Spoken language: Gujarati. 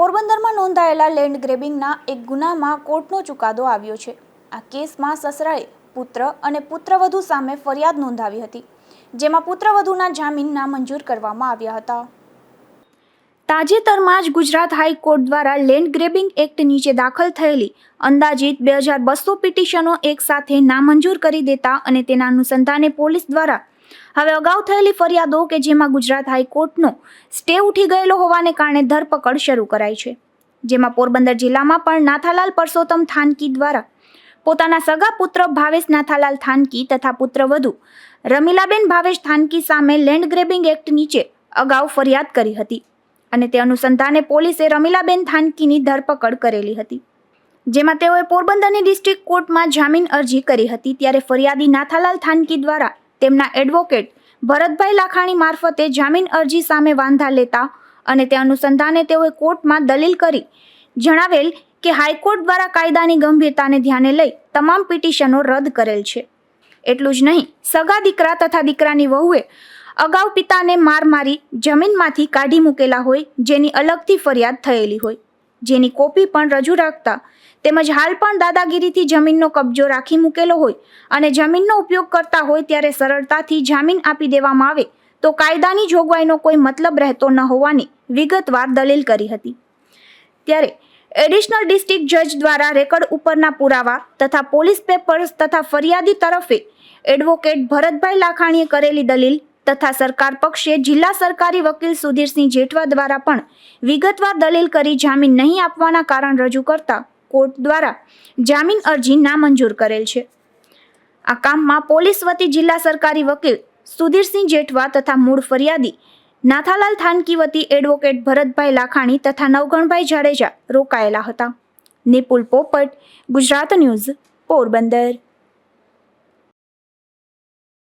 પોરબંદરમાં નોંધાયેલા લેન્ડ ગ્રેબિંગના એક ગુનામાં કોર્ટનો ચુકાદો આવ્યો છે. આ કેસમાં સસરાએ પુત્ર અને પુત્રવધુ સામે ફરિયાદ નોંધાવી હતી, જેમાં પુત્રવધુના જામીન નામંજૂર કરવામાં આવ્યા હતા. તાજેતરમાં જ ગુજરાત હાઈકોર્ટ દ્વારા લેન્ડ ગ્રેબિંગ એક્ટ નીચે દાખલ થયેલી અંદાજિત બે હજાર બસો પિટિશનો એકસાથે નામંજૂર કરી દેતા અને તેના અનુસંધાને પોલીસ દ્વારા હવે અગાઉ થયેલી ફરિયાદો કે જેમાં ગુજરાત હાઈકોર્ટનો સ્ટે ઉઠી ગયેલો હોવાને કારણે ધરપકડ શરૂ કરાઈ છે, જેમાં પોરબંદર જિલ્લામાં પણ નાથાલાલ પરસોત્તમ થાનકી દ્વારા પોતાના સગા પુત્ર ભાવેશ નાથાલાલ થાનકી તથા પુત્રવધુ રમીલાબેન ભાવેશ થાનકી સામે લેન્ડ ગ્રેબિંગ એક્ટ નીચે અગાઉ ફરિયાદ કરી હતી અને તે અનુસંધાને પોલીસે રમીલાબેન થાનકીની ધરપકડ કરેલી હતી, જેમાં તેઓએ પોરબંદરની ડિસ્ટ્રિક્ટ કોર્ટમાં જામીન અરજી કરી હતી, ત્યારે ફરિયાદી નાથાલાલ થાનકી દ્વારા તેમના એડવોકેટ ભરતભાઈ લાખાણી મારફતે જામીન અરજી સામે વાંધા લેતા અને તે અનુસંધાને તેઓએ કોર્ટમાં દલીલ કરી જણાવેલ કે હાઈકોર્ટ દ્વારા કાયદાની ગંભીરતાને ધ્યાને લઈ તમામ પિટિશનો રદ કરેલ છે. એટલું જ નહીં, સગા દીકરા તથા દીકરાની વહુએ અગાઉ પિતાને માર મારી જમીનમાંથી કાઢી મૂકેલા હોય જેની અલગથી ફરિયાદ થયેલી હોય. જેની કોપી પણ રજૂ રાખતા. તેમજ હાલ પણ દાદાગીરીથી જમીનનો કબજો રાખી મૂકેલો હોય અને જમીનનો ઉપયોગ કરતા હોય ત્યારે સરળતાથી જામીન આપી દેવામાં આવે તો કાયદાની જોગવાઈનો કોઈ મતલબ રહેતો ન હોવાની વિગતવાર દલીલ કરી હતી. ત્યારે એડિશનલ ડિસ્ટ્રિક્ટ જજ દ્વારા રેકર્ડ ઉપરના પુરાવા તથા પોલીસ પેપર્સ તથા ફરિયાદી તરફે એડવોકેટ ભરતભાઈ લાખાણીએ કરેલી દલીલ તથા સરકાર પક્ષે જિલ્લા સરકારી વકીલ સુધીરસિંહ જેઠવા દ્વારા પણ વિગતવાર દલીલ કરી જામીન નહીં આપવાના કારણ રજૂ કરતા કોર્ટ દ્વારા જામીન અરજી નામંજૂર કરેલ છે. આ કામમાં પોલીસ વતી જિલ્લા સરકારી વકીલ સુધીરસિંહ જેઠવા તથા મૂળ ફરિયાદી નાથાલાલ થાનકી વતી એડવોકેટ ભરતભાઈ લાખાણી તથા નવગણભાઈ જાડેજા રોકાયેલા હતા. નિપુલ પોપટ, ગુજરાત ન્યૂઝ, પોરબંદર.